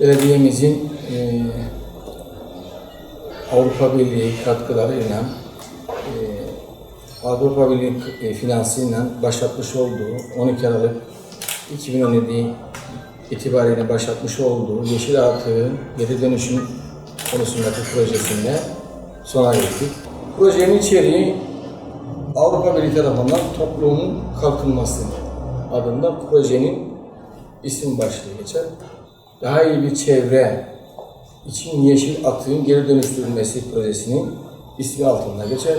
belediyemizin e, Avrupa Birliği katkılarıyla e, Avrupa Birliği e, finansıyla başlatmış olduğu 12 Aralık 2017 itibariyle başlatmış olduğu Yeşil Artı Geri Dönüşüm konusundaki projesinde sona erdik. Projenin içeriği Avrupa Birliği tarafından toplumun kalkınması adında projenin isim başlığı geçer. Daha iyi bir çevre için yeşil atığın geri dönüştürülmesi projesinin ismi altında geçer.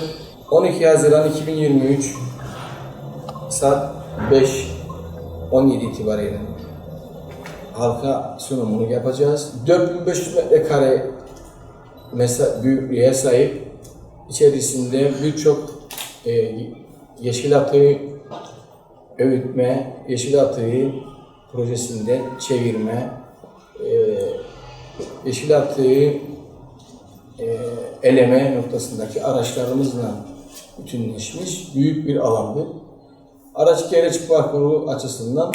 12 Haziran 2023 saat 5.17 itibariyle halka sunumunu yapacağız. 4500 metrekare mesa- büyüklüğe sahip içerisinde birçok e, yeşil atığı öğütme, yeşil atığı projesinde çevirme, yeşil atığı e, eleme noktasındaki araçlarımızla bütünleşmiş büyük bir alandı. Araç gereç parkuru açısından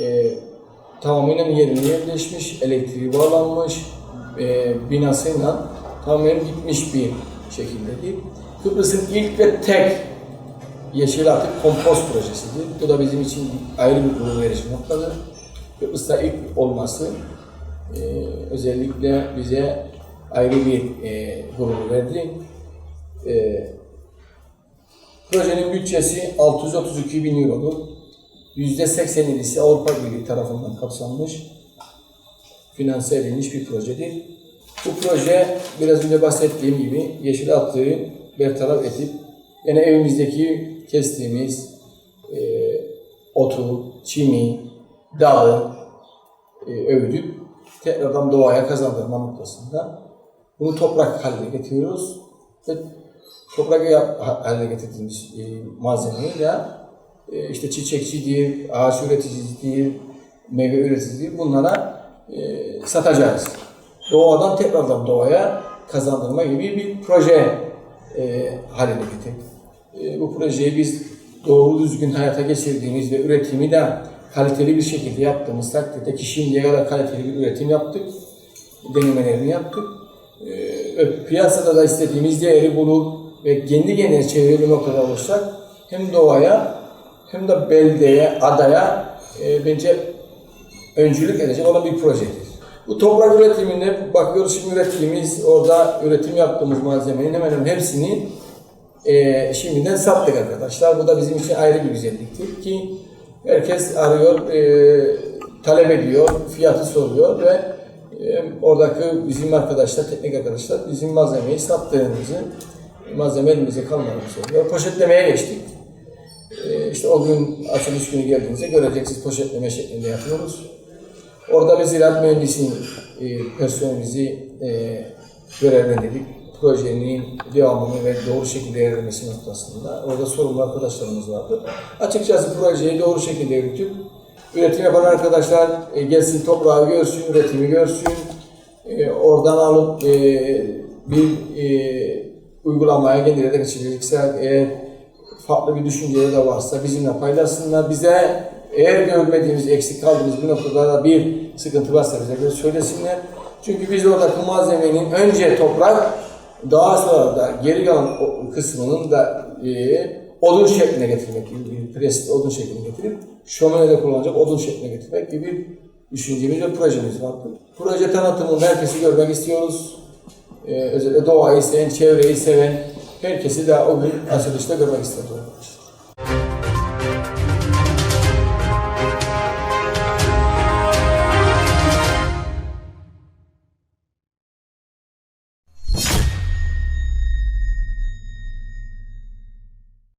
e, tamamen yerine yerleşmiş, elektriği bağlanmış, e, binasıyla tamamen bitmiş bir şekildedir. Kıbrıs'ın ilk ve tek yeşil atık kompost projesidir. Bu da bizim için ayrı bir gurur verici noktadır. Kıbrıs'ta ilk olması e, özellikle bize ayrı bir e, gurur verdi. E, projenin bütçesi 632 bin eurodur. %87'si Avrupa Birliği tarafından kapsanmış, finanse edilmiş bir projedir. Bu proje biraz önce bahsettiğim gibi yeşil atığı bertaraf edip yine evimizdeki kestiğimiz e, otu, çimi, dağı e, övdük. Tekrardan doğaya kazandırma noktasında bunu toprak haline getiriyoruz ve toprak haline getirdiğimiz e, malzemeyi de e, işte çiçekçidir, ağaç üreticisidir, meyve üreticisidir bunlara e, satacağız. Doğadan tekrardan doğaya kazandırma gibi bir proje e, haline getirdik. E, bu projeyi biz doğru düzgün hayata geçirdiğimiz ve üretimi de kaliteli bir şekilde yaptığımız takdirde ki şimdiye kadar kaliteli bir üretim yaptık, denemelerini yaptık. E, ve piyasada da istediğimiz değeri bulur ve kendi kendine bir noktada olursak hem doğaya hem de beldeye, adaya e, bence öncülük edecek olan bir projedir. Bu toprak üretiminde bakıyoruz şimdi ürettiğimiz, orada üretim yaptığımız malzemenin hemen hemen hepsini e, şimdiden sattık arkadaşlar. Bu da bizim için ayrı bir güzelliktir ki herkes arıyor, e, talep ediyor, fiyatı soruyor ve e, oradaki bizim arkadaşlar, teknik arkadaşlar bizim malzemeyi sattığımızı, malzeme elimize kalmadığını söylüyor. Poşetlemeye geçtik. E, işte o gün açılış günü geldiğinizde göreceksiniz poşetleme şeklinde yapıyoruz. Orada bir ziraat mühendisi e, personelimizi e, görevlendirdik. Projenin devamını ve doğru şekilde ilerlemesi noktasında. Orada sorumlu arkadaşlarımız vardı. Açıkçası projeyi doğru şekilde yürütüp üretim yapan arkadaşlar e, gelsin toprağı görsün, üretimi görsün. E, oradan alıp e, bir e, uygulamaya de geçirecekse eğer farklı bir düşünceleri de varsa bizimle paylaşsınlar. Bize eğer görmediğimiz, eksik kaldığımız bir noktada da bir sıkıntı varsa bize söylesinler. Çünkü biz oradaki malzemenin önce toprak, daha sonra da geri kalan kısmının da e, odun şekline getirmek gibi, presli odun şekline getirip şöminede kullanacak odun şekline getirmek gibi düşüncemiz ve projemiz vardı. Proje tanıtımında herkesi görmek istiyoruz. Ee, özellikle doğayı seven, çevreyi seven herkesi de o gün açılışta görmek istiyoruz.